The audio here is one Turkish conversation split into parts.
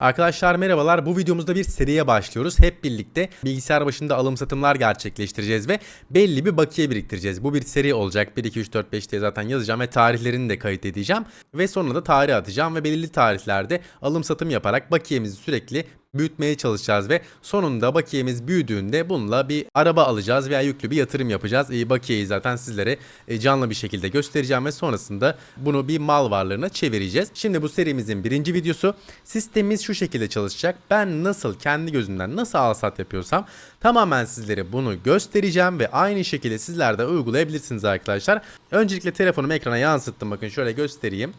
Arkadaşlar merhabalar. Bu videomuzda bir seriye başlıyoruz. Hep birlikte bilgisayar başında alım satımlar gerçekleştireceğiz ve belli bir bakiye biriktireceğiz. Bu bir seri olacak. 1 2 3 4 5 diye zaten yazacağım ve tarihlerini de kayıt edeceğim ve sonra da tarih atacağım ve belirli tarihlerde alım satım yaparak bakiyemizi sürekli büyütmeye çalışacağız ve sonunda bakiyemiz büyüdüğünde bununla bir araba alacağız veya yüklü bir yatırım yapacağız. E, bakiyeyi zaten sizlere e, canlı bir şekilde göstereceğim ve sonrasında bunu bir mal varlığına çevireceğiz. Şimdi bu serimizin birinci videosu. Sistemimiz şu şekilde çalışacak. Ben nasıl kendi gözümden nasıl al sat yapıyorsam tamamen sizlere bunu göstereceğim ve aynı şekilde sizler de uygulayabilirsiniz arkadaşlar. Öncelikle telefonumu ekrana yansıttım. Bakın şöyle göstereyim.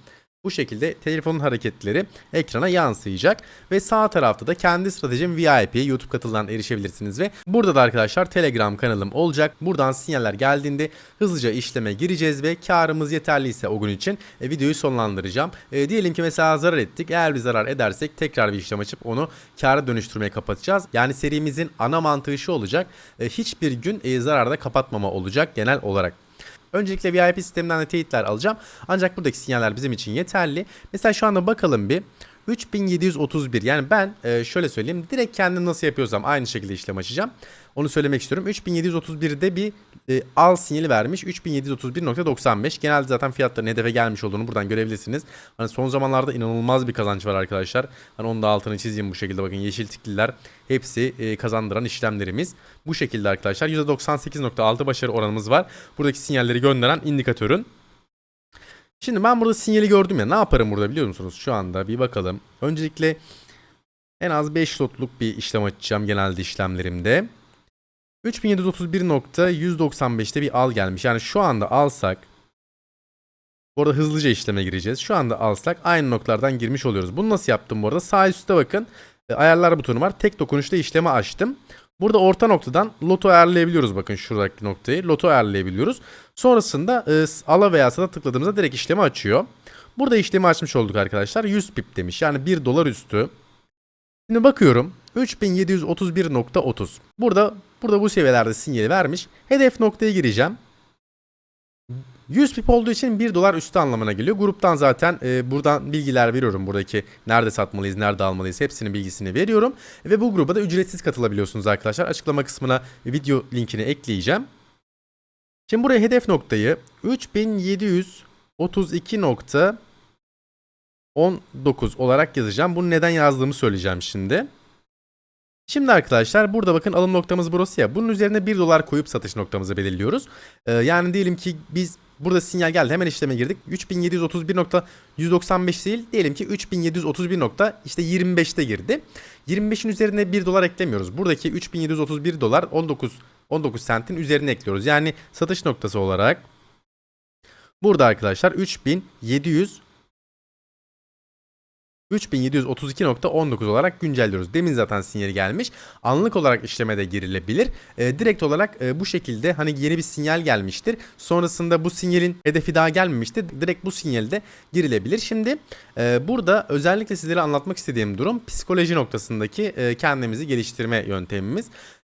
Bu şekilde telefonun hareketleri ekrana yansıyacak ve sağ tarafta da kendi stratejim VIP YouTube katıldan erişebilirsiniz ve burada da arkadaşlar Telegram kanalım olacak. Buradan sinyaller geldiğinde hızlıca işleme gireceğiz ve karımız yeterliyse o gün için e, videoyu sonlandıracağım. E, diyelim ki mesela zarar ettik. Eğer bir zarar edersek tekrar bir işlem açıp onu kâra dönüştürmeye kapatacağız. Yani serimizin ana mantığı şu olacak. E, hiçbir gün e, zararda kapatmama olacak genel olarak. Öncelikle VIP sisteminden de teyitler alacağım. Ancak buradaki sinyaller bizim için yeterli. Mesela şu anda bakalım bir. 3731 yani ben e, şöyle söyleyeyim direkt kendim nasıl yapıyorsam aynı şekilde işlem açacağım. Onu söylemek istiyorum. 3731'de bir e, al sinyali vermiş. 3731.95 genelde zaten fiyatların hedefe gelmiş olduğunu buradan görebilirsiniz. Hani son zamanlarda inanılmaz bir kazanç var arkadaşlar. Hani onun da altını çizeyim bu şekilde bakın yeşil tikliler hepsi e, kazandıran işlemlerimiz. Bu şekilde arkadaşlar %98.6 başarı oranımız var. Buradaki sinyalleri gönderen indikatörün Şimdi ben burada sinyali gördüm ya ne yaparım burada biliyor musunuz? Şu anda bir bakalım. Öncelikle en az 5 lotluk bir işlem açacağım genelde işlemlerimde. 3731.195'te bir al gelmiş. Yani şu anda alsak bu arada hızlıca işleme gireceğiz. Şu anda alsak aynı noktalardan girmiş oluyoruz. Bunu nasıl yaptım bu arada? Sağ üstte bakın. e, Ayarlar butonu var. Tek dokunuşta işlemi açtım. Burada orta noktadan loto ayarlayabiliyoruz bakın şuradaki noktayı. Loto ayarlayabiliyoruz. Sonrasında e, ala veya sada tıkladığımızda direkt işlemi açıyor. Burada işlemi açmış olduk arkadaşlar. 100 pip demiş. Yani 1 dolar üstü. Şimdi bakıyorum. 3731.30. Burada burada bu seviyelerde sinyali vermiş. Hedef noktaya gireceğim. 100 pip olduğu için 1 dolar üstü anlamına geliyor. Gruptan zaten e, buradan bilgiler veriyorum. Buradaki nerede satmalıyız, nerede almalıyız hepsinin bilgisini veriyorum. Ve bu gruba da ücretsiz katılabiliyorsunuz arkadaşlar. Açıklama kısmına video linkini ekleyeceğim. Şimdi buraya hedef noktayı 3732.19 olarak yazacağım. Bunu neden yazdığımı söyleyeceğim şimdi. Şimdi arkadaşlar burada bakın alım noktamız burası ya. Bunun üzerine 1 dolar koyup satış noktamızı belirliyoruz. Ee, yani diyelim ki biz burada sinyal geldi hemen işleme girdik. 3731.195 değil diyelim ki 3731. işte 25'te girdi. 25'in üzerine 1 dolar eklemiyoruz. Buradaki 3731 dolar 19 19 sentin üzerine ekliyoruz. Yani satış noktası olarak burada arkadaşlar 3700 3732.19 olarak güncelliyoruz. Demin zaten sinyali gelmiş. Anlık olarak işleme de girilebilir. E, direkt olarak e, bu şekilde hani yeni bir sinyal gelmiştir. Sonrasında bu sinyalin hedefi daha gelmemiştir. Direkt bu sinyalde girilebilir. Şimdi e, burada özellikle sizlere anlatmak istediğim durum psikoloji noktasındaki e, kendimizi geliştirme yöntemimiz.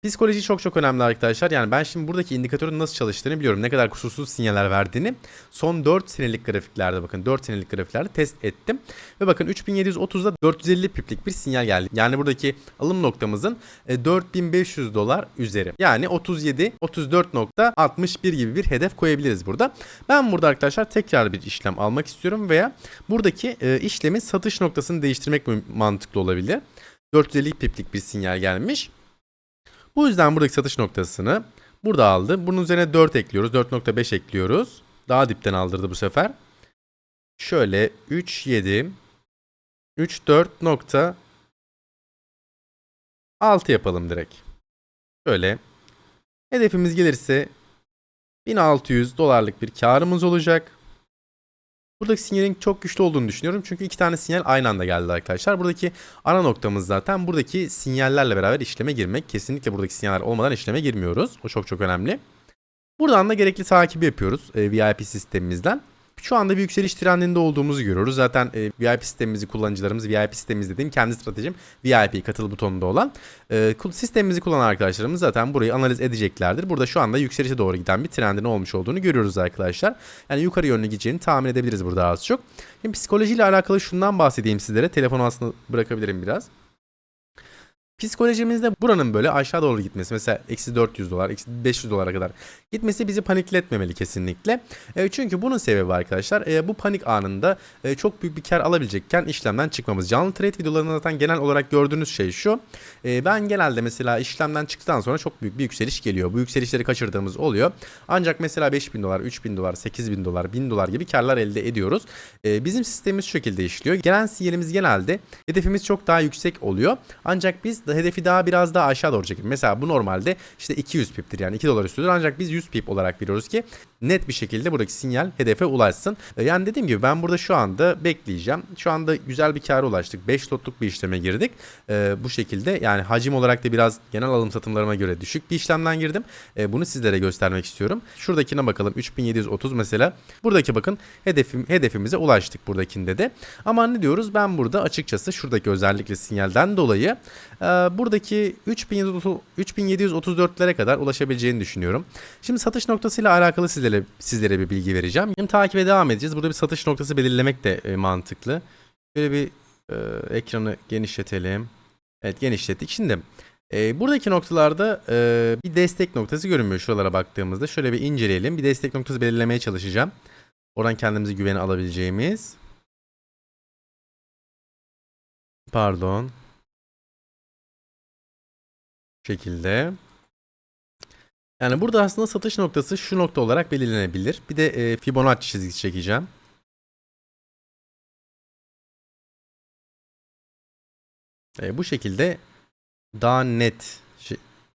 Psikoloji çok çok önemli arkadaşlar. Yani ben şimdi buradaki indikatörün nasıl çalıştığını biliyorum. Ne kadar kusursuz sinyaller verdiğini. Son 4 senelik grafiklerde bakın 4 senelik grafiklerde test ettim. Ve bakın 3730'da 450 piplik bir sinyal geldi. Yani buradaki alım noktamızın e, 4500 dolar üzeri. Yani 37 34.61 gibi bir hedef koyabiliriz burada. Ben burada arkadaşlar tekrar bir işlem almak istiyorum veya buradaki e, işlemin satış noktasını değiştirmek mantıklı olabilir. 450 piplik bir sinyal gelmiş. Bu yüzden buradaki satış noktasını burada aldı. Bunun üzerine 4 ekliyoruz. 4.5 ekliyoruz. Daha dipten aldırdı bu sefer. Şöyle 3 7 3 4 nokta 6 yapalım direkt. Şöyle hedefimiz gelirse 1600 dolarlık bir karımız olacak. Buradaki sinyalin çok güçlü olduğunu düşünüyorum. Çünkü iki tane sinyal aynı anda geldi arkadaşlar. Buradaki ana noktamız zaten buradaki sinyallerle beraber işleme girmek. Kesinlikle buradaki sinyaller olmadan işleme girmiyoruz. O çok çok önemli. Buradan da gerekli takibi yapıyoruz e, VIP sistemimizden. Şu anda bir yükseliş trendinde olduğumuzu görüyoruz. Zaten e, VIP sistemimizi kullanıcılarımız, VIP sistemimiz dediğim kendi stratejim VIP katıl butonunda olan. E, sistemimizi kullanan arkadaşlarımız zaten burayı analiz edeceklerdir. Burada şu anda yükselişe doğru giden bir trendin olmuş olduğunu görüyoruz arkadaşlar. Yani yukarı yönlü gideceğini tahmin edebiliriz burada az çok. Şimdi psikolojiyle alakalı şundan bahsedeyim sizlere. Telefonu aslında bırakabilirim biraz. Psikolojimizde buranın böyle aşağı doğru gitmesi mesela eksi 400 dolar, eksi 500 dolara kadar gitmesi bizi panikletmemeli kesinlikle. E, çünkü bunun sebebi arkadaşlar e, bu panik anında e, çok büyük bir kar alabilecekken işlemden çıkmamız. Canlı trade videolarında zaten genel olarak gördüğünüz şey şu. E, ben genelde mesela işlemden çıktıktan sonra çok büyük bir yükseliş geliyor. Bu yükselişleri kaçırdığımız oluyor. Ancak mesela 5000 dolar, 3000 dolar, 8000 dolar, 1000 dolar gibi karlar elde ediyoruz. E, bizim sistemimiz şu şekilde işliyor. Gelen sinyalimiz genelde hedefimiz çok daha yüksek oluyor. Ancak biz hedefi daha biraz daha aşağı doğru çekiyoruz. Mesela bu normalde işte 200 piptir yani 2 dolar üstüdür. Ancak biz 100 pip olarak veriyoruz ki net bir şekilde buradaki sinyal hedefe ulaşsın. E, Yani dediğim gibi ben burada şu anda bekleyeceğim. Şu anda güzel bir kâra ulaştık. 5 lotluk bir işleme girdik. E, bu şekilde yani hacim olarak da biraz genel alım satımlarıma göre düşük bir işlemden girdim. E, bunu sizlere göstermek istiyorum. Şuradakine bakalım 3730 mesela. Buradaki bakın hedefim hedefimize ulaştık buradakinde de. Ama ne diyoruz? Ben burada açıkçası şuradaki özellikle sinyalden dolayı e, buradaki 3730 3734'lere kadar ulaşabileceğini düşünüyorum. Şimdi satış noktasıyla alakalı sizlere sizlere bir bilgi vereceğim. Şimdi takibe devam edeceğiz. Burada bir satış noktası belirlemek de e, mantıklı. Böyle bir e, ekranı genişletelim. Evet genişlettik. Şimdi e, buradaki noktalarda e, bir destek noktası görünmüyor şuralara baktığımızda. Şöyle bir inceleyelim. Bir destek noktası belirlemeye çalışacağım. Oradan kendimizi güvene alabileceğimiz. Pardon. Şekilde. Yani burada aslında satış noktası şu nokta olarak belirlenebilir. Bir de e, Fibonacci çizgisi çekeceğim. E, bu şekilde daha net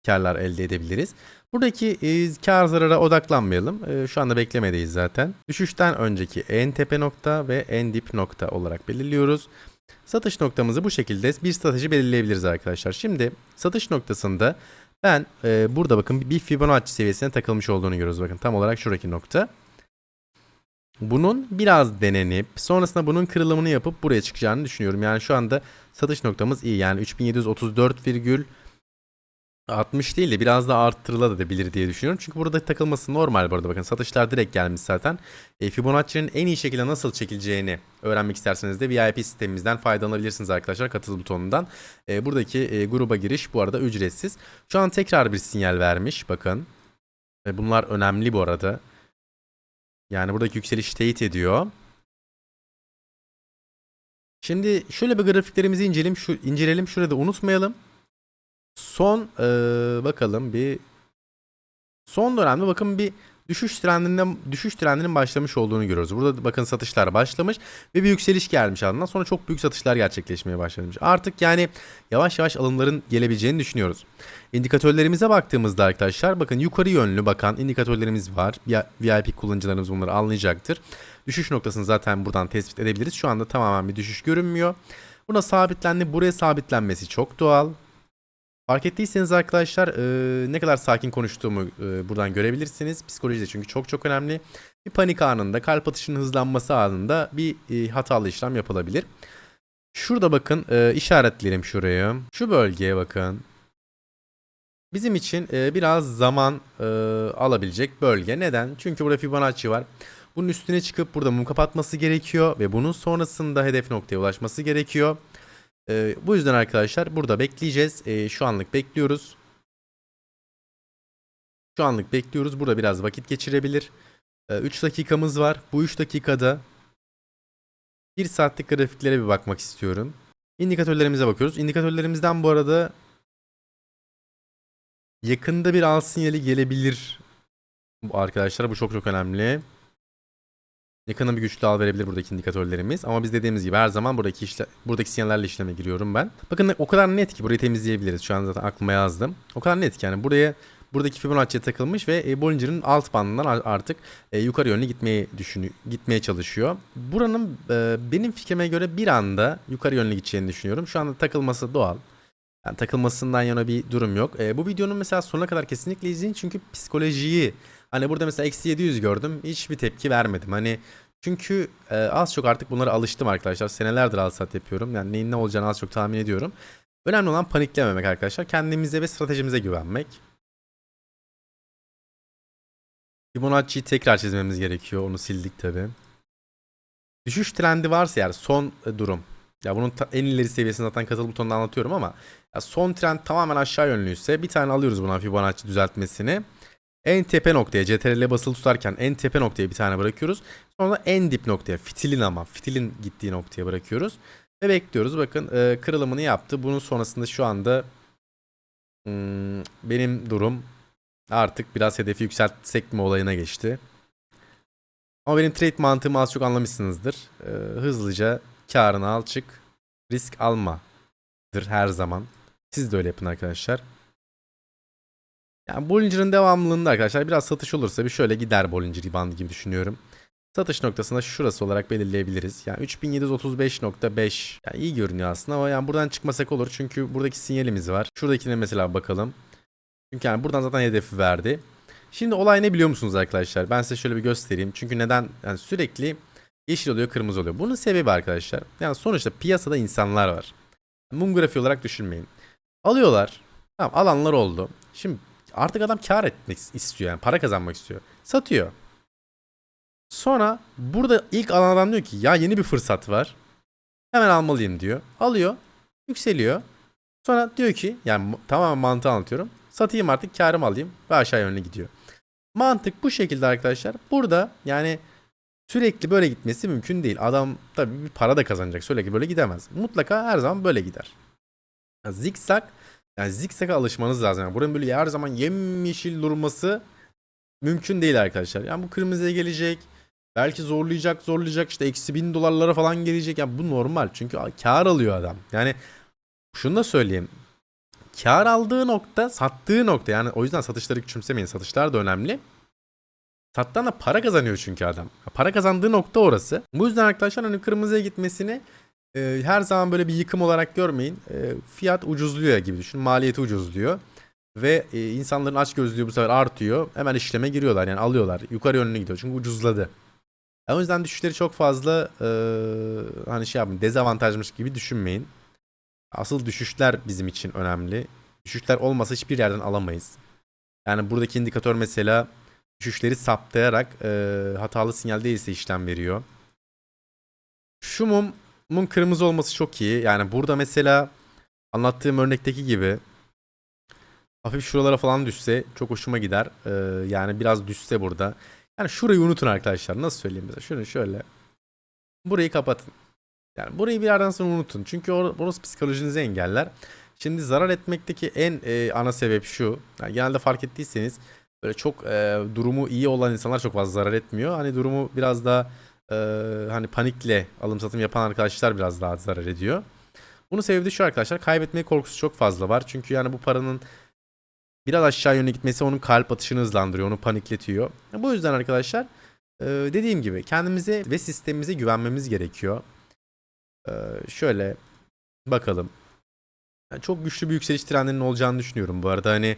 karlar elde edebiliriz. Buradaki e, kar zarara odaklanmayalım. E, şu anda beklemedeyiz zaten. Düşüşten önceki en tepe nokta ve en dip nokta olarak belirliyoruz. Satış noktamızı bu şekilde bir strateji belirleyebiliriz arkadaşlar. Şimdi satış noktasında ben e, burada bakın bir Fibonacci seviyesine takılmış olduğunu görüyoruz. Bakın tam olarak şuradaki nokta. Bunun biraz denenip sonrasında bunun kırılımını yapıp buraya çıkacağını düşünüyorum. Yani şu anda satış noktamız iyi. Yani 3734,60 değil de biraz daha arttırılabilir diye düşünüyorum. Çünkü burada takılması normal bu arada. Bakın satışlar direkt gelmiş zaten. E, Fibonacci'nin en iyi şekilde nasıl çekileceğini öğrenmek isterseniz de VIP sistemimizden faydalanabilirsiniz arkadaşlar katıl butonundan. E, buradaki e, gruba giriş bu arada ücretsiz. Şu an tekrar bir sinyal vermiş bakın. Ve bunlar önemli bu arada. Yani buradaki yükseliş teyit ediyor. Şimdi şöyle bir grafiklerimizi inceleyelim. Şu inceleyelim. Şurada unutmayalım. Son eee, bakalım bir son dönemde bakın bir düşüş trendinden düşüş trendinin başlamış olduğunu görüyoruz. Burada bakın satışlar başlamış ve bir yükseliş gelmiş ardından sonra çok büyük satışlar gerçekleşmeye başlamış. Artık yani yavaş yavaş alımların gelebileceğini düşünüyoruz. İndikatörlerimize baktığımızda arkadaşlar bakın yukarı yönlü bakan indikatörlerimiz var. VIP kullanıcılarımız bunları anlayacaktır. Düşüş noktasını zaten buradan tespit edebiliriz. Şu anda tamamen bir düşüş görünmüyor. Buna sabitlendi. Buraya sabitlenmesi çok doğal. Fark ettiyseniz arkadaşlar e, ne kadar sakin konuştuğumu e, buradan görebilirsiniz. Psikoloji de çünkü çok çok önemli. Bir panik anında, kalp atışının hızlanması anında bir e, hatalı işlem yapılabilir. Şurada bakın e, işaretleyelim şurayı. Şu bölgeye bakın. Bizim için e, biraz zaman e, alabilecek bölge. Neden? Çünkü burada Fibonacci var. Bunun üstüne çıkıp burada mum kapatması gerekiyor ve bunun sonrasında hedef noktaya ulaşması gerekiyor. E, bu yüzden arkadaşlar burada bekleyeceğiz. E, şu anlık bekliyoruz. Şu anlık bekliyoruz. Burada biraz vakit geçirebilir. 3 dakikamız var. Bu 3 dakikada 1 saatlik grafiklere bir bakmak istiyorum. İndikatörlerimize bakıyoruz. İndikatörlerimizden bu arada yakında bir al sinyali gelebilir. Arkadaşlar bu çok çok önemli. Yakında bir güçlü al verebilir buradaki indikatörlerimiz. Ama biz dediğimiz gibi her zaman buradaki işle, buradaki sinyallerle işleme giriyorum ben. Bakın o kadar net ki burayı temizleyebiliriz. Şu an zaten aklıma yazdım. O kadar net ki yani buraya buradaki Fibonacci'ye takılmış ve e, Bollinger'ın alt bandından artık e, yukarı yönlü gitmeye düşünüyor, gitmeye çalışıyor. Buranın e, benim fikrime göre bir anda yukarı yönlü gideceğini düşünüyorum. Şu anda takılması doğal. Yani takılmasından yana bir durum yok. E, bu videonun mesela sonuna kadar kesinlikle izleyin çünkü psikolojiyi hani burada mesela eksi 700 gördüm hiçbir tepki vermedim. Hani Çünkü e, az çok artık bunlara alıştım arkadaşlar. Senelerdir al sat yapıyorum. Yani neyin ne olacağını az çok tahmin ediyorum. Önemli olan paniklememek arkadaşlar. Kendimize ve stratejimize güvenmek. Fibonacci'yi tekrar çizmemiz gerekiyor. Onu sildik tabi. Düşüş trendi varsa eğer son e, durum. Ya bunun en ileri seviyesini zaten katıl butonunda anlatıyorum ama son trend tamamen aşağı yönlüyse bir tane alıyoruz buna Fibonacci düzeltmesini. En tepe noktaya CTRL basılı tutarken en tepe noktaya bir tane bırakıyoruz. Sonra en dip noktaya fitilin ama fitilin gittiği noktaya bırakıyoruz. Ve bekliyoruz. Bakın e, kırılımını yaptı. Bunun sonrasında şu anda hmm, benim durum artık biraz hedefi yükseltsek mi olayına geçti. Ama benim trade mantığımı az çok anlamışsınızdır. E, hızlıca karını al çık. Risk almadır her zaman. Siz de öyle yapın arkadaşlar. Yani Bollinger'ın devamlılığında arkadaşlar biraz satış olursa bir şöyle gider Bollinger bandı gibi düşünüyorum. Satış noktasında şurası olarak belirleyebiliriz. Yani 3735.5 yani iyi görünüyor aslında ama yani buradan çıkmasak olur. Çünkü buradaki sinyalimiz var. Şuradakine mesela bakalım. Çünkü yani buradan zaten hedefi verdi. Şimdi olay ne biliyor musunuz arkadaşlar? Ben size şöyle bir göstereyim. Çünkü neden yani sürekli yeşil oluyor, kırmızı oluyor. Bunun sebebi arkadaşlar. Yani sonuçta piyasada insanlar var. Mum grafiği olarak düşünmeyin. Alıyorlar. Tamam alanlar oldu. Şimdi artık adam kar etmek istiyor yani para kazanmak istiyor. Satıyor. Sonra burada ilk alan adam diyor ki ya yeni bir fırsat var. Hemen almalıyım diyor. Alıyor. Yükseliyor. Sonra diyor ki yani tamamen mantığı anlatıyorum. Satayım artık karımı alayım ve aşağı yönlü gidiyor. Mantık bu şekilde arkadaşlar. Burada yani sürekli böyle gitmesi mümkün değil. Adam tabii bir para da kazanacak. Sürekli böyle gidemez. Mutlaka her zaman böyle gider. Zikzak yani zikzaka alışmanız lazım. Yani buranın böyle her zaman yemyeşil durması mümkün değil arkadaşlar. Yani bu kırmızıya gelecek. Belki zorlayacak zorlayacak işte eksi bin dolarlara falan gelecek. Yani bu normal çünkü kar alıyor adam. Yani şunu da söyleyeyim. Kar aldığı nokta sattığı nokta yani o yüzden satışları küçümsemeyin. Satışlar da önemli. Sattan da para kazanıyor çünkü adam. Para kazandığı nokta orası. Bu yüzden arkadaşlar hani kırmızıya gitmesini e, her zaman böyle bir yıkım olarak görmeyin. E, fiyat ucuzluyor gibi düşün. Maliyeti ucuzluyor. Ve e, insanların açgözlülüğü bu sefer artıyor. Hemen işleme giriyorlar yani alıyorlar. Yukarı yönlü gidiyor çünkü ucuzladı. O yüzden düşüşleri çok fazla e, hani şey yapın dezavantajmış gibi düşünmeyin. Asıl düşüşler bizim için önemli. Düşüşler olmasa hiçbir yerden alamayız. Yani buradaki indikatör mesela düşüşleri saptayarak e, hatalı sinyal değilse işlem veriyor. Şu mum, mumun kırmızı olması çok iyi. Yani burada mesela anlattığım örnekteki gibi hafif şuralara falan düşse çok hoşuma gider. E, yani biraz düşse burada. Yani şurayı unutun arkadaşlar. Nasıl söyleyeyim mesela? Şunu şöyle. Burayı kapatın. Yani burayı bir yerden sonra unutun. Çünkü or orası psikolojinizi engeller. Şimdi zarar etmekteki en e, ana sebep şu. Yani genelde fark ettiyseniz böyle çok e, durumu iyi olan insanlar çok fazla zarar etmiyor. Hani durumu biraz daha e, hani panikle alım satım yapan arkadaşlar biraz daha zarar ediyor. Bunun sebebi de şu arkadaşlar kaybetme korkusu çok fazla var. Çünkü yani bu paranın biraz aşağı yöne gitmesi onun kalp atışını hızlandırıyor, onu panikletiyor. Bu yüzden arkadaşlar e, dediğim gibi kendimize ve sistemimize güvenmemiz gerekiyor. E, şöyle bakalım. Çok güçlü bir yükseliş trendinin olacağını düşünüyorum bu arada. Hani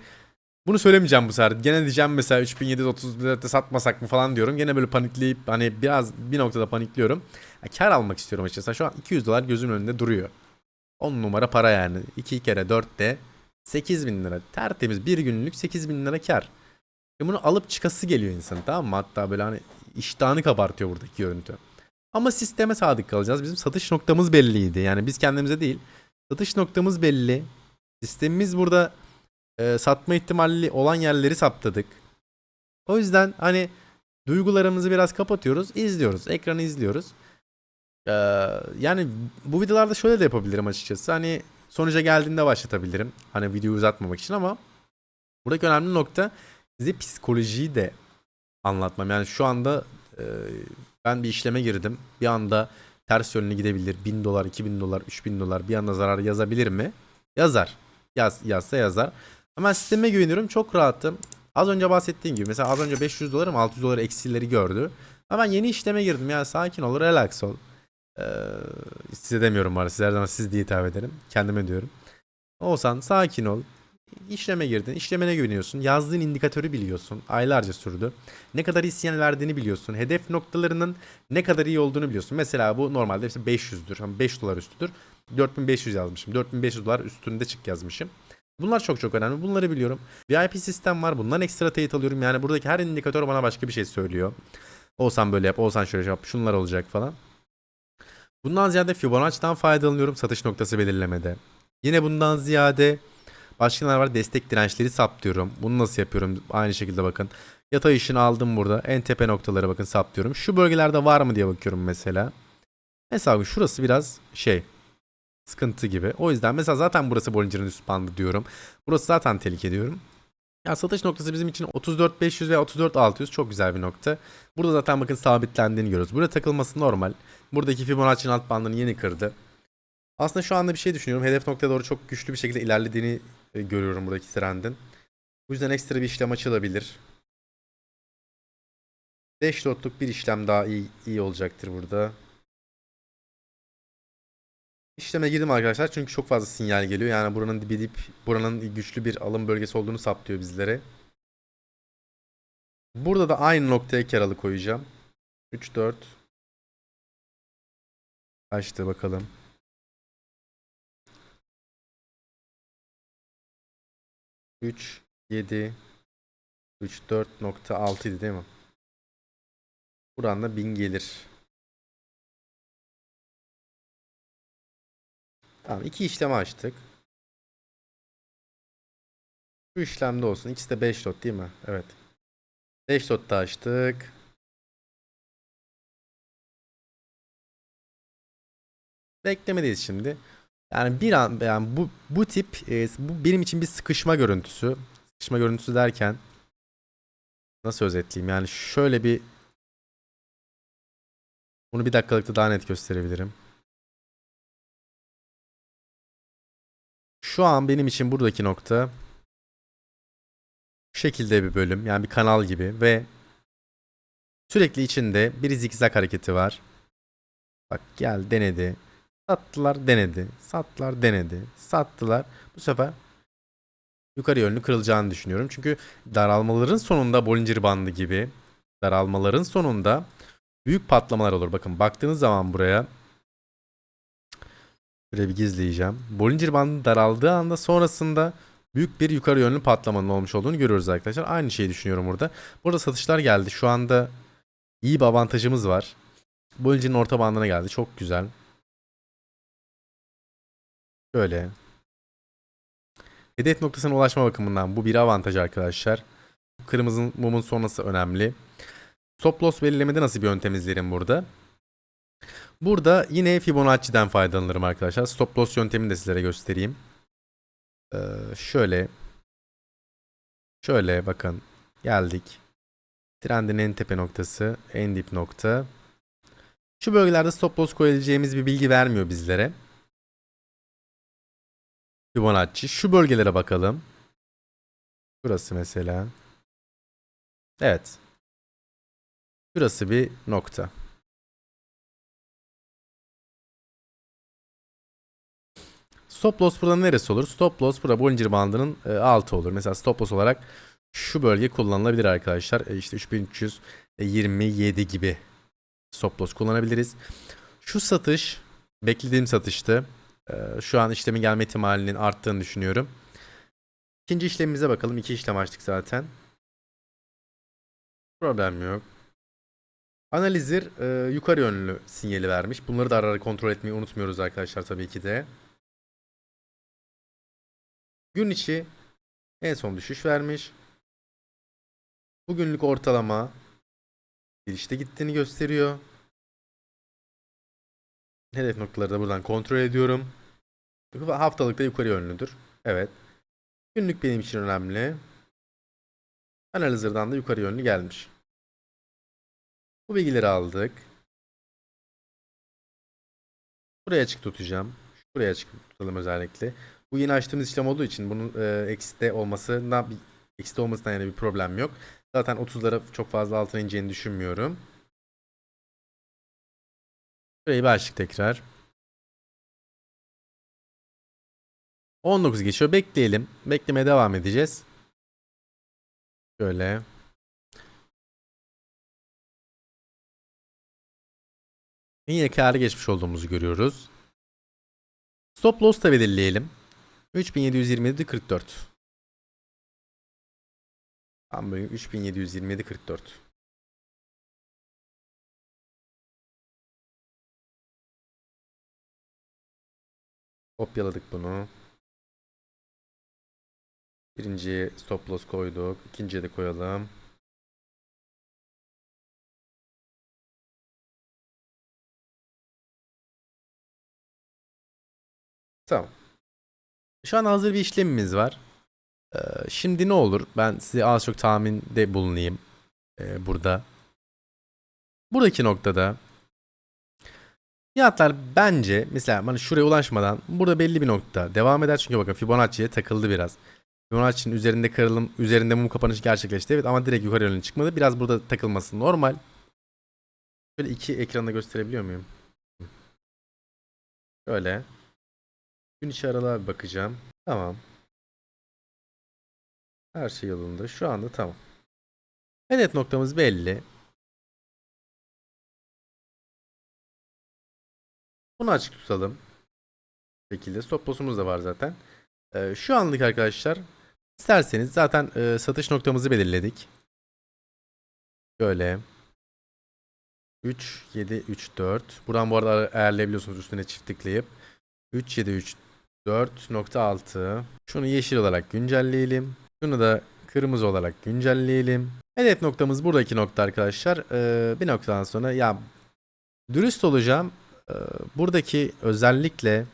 bunu söylemeyeceğim bu sefer. Gene diyeceğim mesela 3730'da satmasak mı falan diyorum. Gene böyle panikleyip hani biraz bir noktada panikliyorum. Ya, kar almak istiyorum açıkçası. Şu an 200 dolar gözümün önünde duruyor. 10 numara para yani. 2 kere 4'te 8 bin lira. Tertemiz bir günlük 8 bin lira kar. E bunu alıp çıkası geliyor insan tamam mı? Hatta böyle hani iştahını kabartıyor buradaki görüntü. Ama sisteme sadık kalacağız. Bizim satış noktamız belliydi. Yani biz kendimize değil. Satış noktamız belli. Sistemimiz burada e, satma ihtimali olan yerleri saptadık. O yüzden hani duygularımızı biraz kapatıyoruz. izliyoruz. Ekranı izliyoruz. Ee, yani bu videolarda şöyle de yapabilirim açıkçası. Hani sonuca geldiğinde başlatabilirim. Hani videoyu uzatmamak için ama buradaki önemli nokta size psikolojiyi de anlatmam. Yani şu anda e, ben bir işleme girdim. Bir anda ters yönlü gidebilir. 1000 dolar, 2000 dolar, 3000 dolar bir anda zarar yazabilir mi? Yazar. Yaz, yazsa yazar. Ama sisteme güveniyorum. Çok rahatım. Az önce bahsettiğim gibi mesela az önce 500 dolarım 600 dolar eksileri gördü. Ama ben yeni işleme girdim ya sakin ol relax ol. Ee, size demiyorum var size her zaman siz diye hitap ederim. Kendime diyorum. Olsan sakin ol. İşleme girdin. İşlemene güveniyorsun. Yazdığın indikatörü biliyorsun. Aylarca sürdü. Ne kadar sinyal verdiğini biliyorsun. Hedef noktalarının ne kadar iyi olduğunu biliyorsun. Mesela bu normalde işte 500'dür. Hani 5 dolar üstüdür. 4500 yazmışım. 4500 dolar üstünde çık yazmışım. Bunlar çok çok önemli. Bunları biliyorum. VIP sistem var. Bundan ekstra teyit alıyorum. Yani buradaki her indikatör bana başka bir şey söylüyor. Olsan böyle yap, olsan şöyle yap, şunlar olacak falan. Bundan ziyade Fibonacci'den faydalanıyorum satış noktası belirlemede. Yine bundan ziyade başka neler var? Destek dirençleri saptıyorum. Bunu nasıl yapıyorum? Aynı şekilde bakın. Yatay ışını aldım burada. En tepe noktalara bakın saptıyorum. Şu bölgelerde var mı diye bakıyorum mesela. Mesela şurası biraz şey sıkıntı gibi. O yüzden mesela zaten burası Bollinger'ın üst bandı diyorum. Burası zaten tehlike diyorum. Ya satış noktası bizim için 34.500 veya 34.600 çok güzel bir nokta. Burada zaten bakın sabitlendiğini görüyoruz. Burada takılması normal. Buradaki Fibonacci'nin alt bandını yeni kırdı. Aslında şu anda bir şey düşünüyorum. Hedef noktaya doğru çok güçlü bir şekilde ilerlediğini e, görüyorum buradaki trendin. Bu yüzden ekstra bir işlem açılabilir. 5 lotluk bir işlem daha iyi, iyi olacaktır burada. İşleme girdim arkadaşlar çünkü çok fazla sinyal geliyor. Yani buranın dibi dip, buranın güçlü bir alım bölgesi olduğunu saptıyor bizlere. Burada da aynı noktaya kar koyacağım. 3 4 Kaçtı bakalım. Üç, yedi, üç, dört nokta altıydı değil mi? Buradan da bin gelir. Tamam iki işlem açtık. Şu işlemde olsun. İkisi de 5 lot değil mi? Evet. 5 lot da açtık. Beklemedeyiz şimdi. Yani bir an yani bu bu tip e, bu benim için bir sıkışma görüntüsü. Sıkışma görüntüsü derken nasıl özetleyeyim? Yani şöyle bir bunu bir dakikalıkta daha net gösterebilirim. Şu an benim için buradaki nokta şu şekilde bir bölüm. Yani bir kanal gibi ve sürekli içinde bir zigzag hareketi var. Bak gel denedi. Sattılar denedi. Sattılar denedi. Sattılar. Bu sefer yukarı yönlü kırılacağını düşünüyorum. Çünkü daralmaların sonunda Bollinger bandı gibi daralmaların sonunda büyük patlamalar olur. Bakın baktığınız zaman buraya Şöyle bir gizleyeceğim. Bollinger bandı daraldığı anda sonrasında büyük bir yukarı yönlü patlamanın olmuş olduğunu görüyoruz arkadaşlar. Aynı şeyi düşünüyorum burada. Burada satışlar geldi. Şu anda iyi bir avantajımız var. Bollinger'in orta bandına geldi. Çok güzel. Şöyle. Hedef noktasına ulaşma bakımından bu bir avantaj arkadaşlar. Kırmızı mumun sonrası önemli. Stop loss belirlemede nasıl bir yöntem izlerim burada? Burada yine Fibonacci'den faydalanırım arkadaşlar. Stop loss yöntemini de sizlere göstereyim. Ee, şöyle. Şöyle bakın. Geldik. Trendin en tepe noktası. En dip nokta. Şu bölgelerde stop loss koyabileceğimiz bir bilgi vermiyor bizlere. Fibonacci. Şu bölgelere bakalım. Burası mesela. Evet. Burası bir nokta. Stop loss burada neresi olur? Stop loss burada Bollinger bandının e, altı olur. Mesela stop loss olarak şu bölge kullanılabilir arkadaşlar. E, işte 3327 gibi stop loss kullanabiliriz. Şu satış beklediğim satıştı. E, şu an işlemin gelme ihtimalinin arttığını düşünüyorum. İkinci işlemimize bakalım. İki işlem açtık zaten. Problem yok. Analizir e, yukarı yönlü sinyali vermiş. Bunları da ara ara kontrol etmeyi unutmuyoruz arkadaşlar tabii ki de. Gün içi en son düşüş vermiş. Bugünlük ortalama girişte gittiğini gösteriyor. Hedef noktaları da buradan kontrol ediyorum. Haftalıkta yukarı yönlüdür. Evet. Günlük benim için önemli. Analizer'dan da yukarı yönlü gelmiş. Bu bilgileri aldık. Buraya açık tutacağım. Buraya açık tutalım özellikle. Bu yeni açtığımız işlem olduğu için bunun e, ekside olmasına bir ekside olmasından yani bir problem yok. Zaten 30'lara çok fazla altına ineceğini düşünmüyorum. Burayı bir açtık tekrar. 19 geçiyor. Bekleyelim. Beklemeye devam edeceğiz. Şöyle. Yine kârı geçmiş olduğumuzu görüyoruz. Stop loss da belirleyelim. 3727 44. Tam böyle 3727 44. Kopyaladık bunu. Birinciye stop loss koyduk. İkinciye de koyalım. Tamam. Şu an hazır bir işlemimiz var. Ee, şimdi ne olur? Ben size az çok tahminde bulunayım. Ee, burada. Buradaki noktada fiyatlar bence mesela hani şuraya ulaşmadan burada belli bir nokta devam eder. Çünkü bakın Fibonacci'ye takıldı biraz. Fibonacci'nin üzerinde kırılım, üzerinde mum kapanışı gerçekleşti. Evet ama direkt yukarı yönlü çıkmadı. Biraz burada takılması normal. Şöyle iki ekranda gösterebiliyor muyum? Şöyle. Gün içi aralığa bir bakacağım. Tamam. Her şey yolunda. Şu anda tamam. Hedef noktamız belli. Bunu açık tutalım. Bu şekilde stop loss'umuz da var zaten. Ee, şu anlık arkadaşlar isterseniz zaten e, satış noktamızı belirledik. Şöyle 3 7 3 4. Buradan bu arada ayarlayabiliyorsunuz üstüne çift tıklayıp 3 7 3 4.6. Şunu yeşil olarak güncelleyelim. Şunu da kırmızı olarak güncelleyelim. Hedef noktamız buradaki nokta arkadaşlar. Ee, bir noktadan sonra ya dürüst olacağım. Ee, buradaki özellikle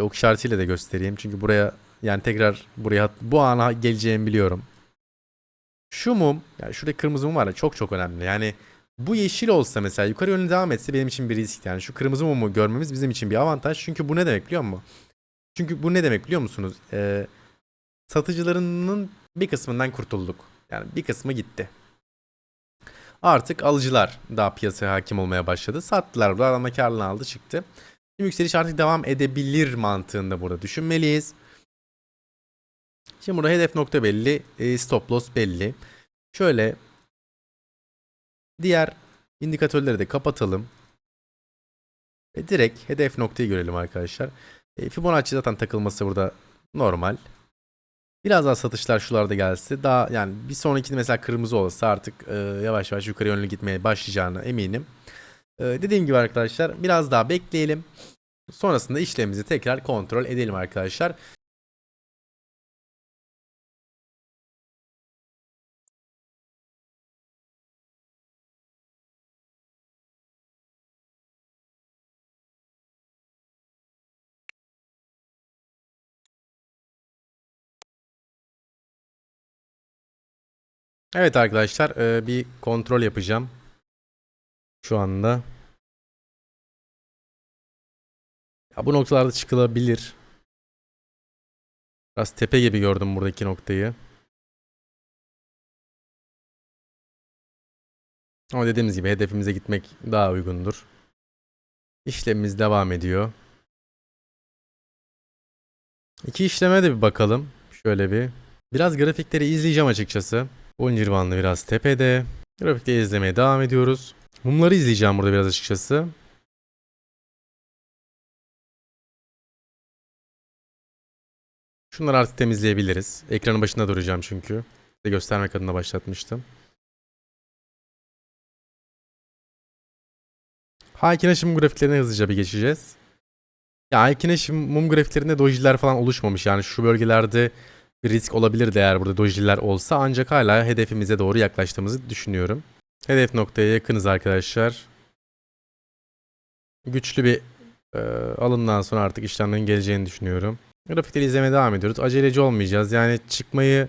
ok işaretiyle de göstereyim. Çünkü buraya yani tekrar buraya bu ana geleceğimi biliyorum. Şu mum yani şurada kırmızı mum var ya çok çok önemli. Yani bu yeşil olsa mesela yukarı yönlü devam etse benim için bir risk. Yani şu kırmızı mumu görmemiz bizim için bir avantaj. Çünkü bu ne demek biliyor musun? Çünkü bu ne demek biliyor musunuz? Ee, satıcılarının bir kısmından kurtulduk. Yani bir kısmı gitti. Artık alıcılar daha piyasaya hakim olmaya başladı. Sattılar burada adamla karlılığını aldı çıktı. Şimdi yükseliş artık devam edebilir mantığında burada düşünmeliyiz. Şimdi burada hedef nokta belli, e, stop loss belli. Şöyle diğer indikatörleri de kapatalım. Ve direkt hedef noktayı görelim arkadaşlar. E, Fibonacci zaten takılması burada normal. Biraz daha satışlar şularda gelse daha yani bir sonraki mesela kırmızı olsa artık e, yavaş yavaş yukarı yönlü gitmeye başlayacağını eminim. E, dediğim gibi arkadaşlar biraz daha bekleyelim. Sonrasında işlemimizi tekrar kontrol edelim arkadaşlar. Evet arkadaşlar e, bir kontrol yapacağım. Şu anda. Ya bu noktalarda çıkılabilir. Biraz tepe gibi gördüm buradaki noktayı. Ama dediğimiz gibi hedefimize gitmek daha uygundur. İşlemimiz devam ediyor. İki işleme de bir bakalım. Şöyle bir. Biraz grafikleri izleyeceğim açıkçası. Bollinger bandı biraz tepede. Grafikte izlemeye devam ediyoruz. Mumları izleyeceğim burada biraz açıkçası. Şunları artık temizleyebiliriz. Ekranın başında duracağım çünkü. Size göstermek adına başlatmıştım. Haykine mum grafiklerine hızlıca bir geçeceğiz. Ya Haykine mum grafiklerinde dojiler falan oluşmamış. Yani şu bölgelerde bir risk olabilir eğer burada dojiler olsa. Ancak hala hedefimize doğru yaklaştığımızı düşünüyorum. Hedef noktaya yakınız arkadaşlar. Güçlü bir e, alımdan sonra artık işlemlerin geleceğini düşünüyorum. Grafikleri izlemeye devam ediyoruz. Aceleci olmayacağız. Yani çıkmayı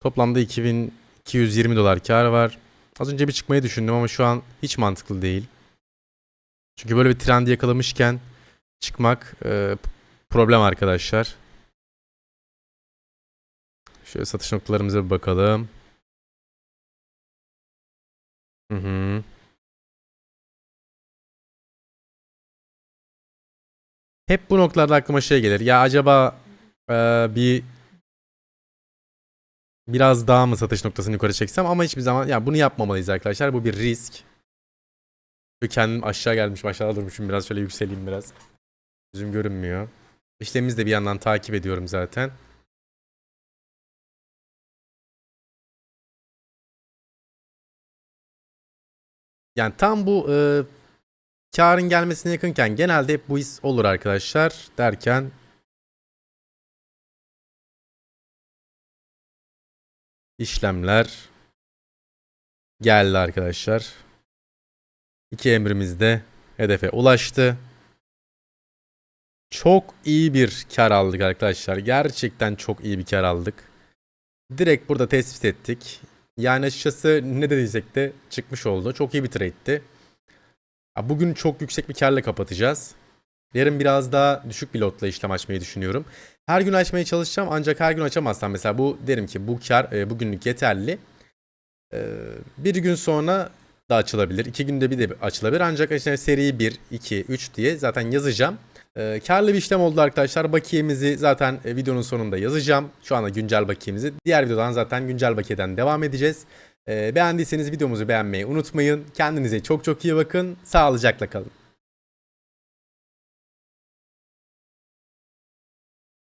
toplamda 2220 dolar kar var. Az önce bir çıkmayı düşündüm ama şu an hiç mantıklı değil. Çünkü böyle bir trendi yakalamışken çıkmak e, problem arkadaşlar. Şöyle satış noktalarımıza bir bakalım. Hı hı. Hep bu noktalarda aklıma şey gelir. Ya acaba eee, bir biraz daha mı satış noktasını yukarı çeksem ama hiçbir zaman ya bunu yapmamalıyız arkadaşlar. Bu bir risk. Kendim aşağı gelmiş aşağıda durmuşum biraz şöyle yükseleyim biraz. Yüzüm görünmüyor. İşlemimizi de bir yandan takip ediyorum zaten. Yani tam bu e, karın gelmesine yakınken genelde hep bu his olur arkadaşlar derken işlemler geldi arkadaşlar. İki emrimiz de hedefe ulaştı. Çok iyi bir kar aldık arkadaşlar. Gerçekten çok iyi bir kar aldık. Direkt burada tespit ettik. Yani açıkçası ne dediysek de çıkmış oldu. Çok iyi bir trade'ti. Bugün çok yüksek bir karla kapatacağız. Yarın biraz daha düşük bir lotla işlem açmayı düşünüyorum. Her gün açmaya çalışacağım ancak her gün açamazsam mesela bu derim ki bu kar e, bugünlük yeterli. E, bir gün sonra da açılabilir. iki günde bir de açılabilir. Ancak işte seri 1, 2, 3 diye zaten yazacağım. E, karlı bir işlem oldu arkadaşlar. Bakiyemizi zaten e, videonun sonunda yazacağım. Şu anda güncel bakiyemizi. Diğer videodan zaten güncel bakiyeden devam edeceğiz. E, beğendiyseniz videomuzu beğenmeyi unutmayın. Kendinize çok çok iyi bakın. Sağlıcakla kalın.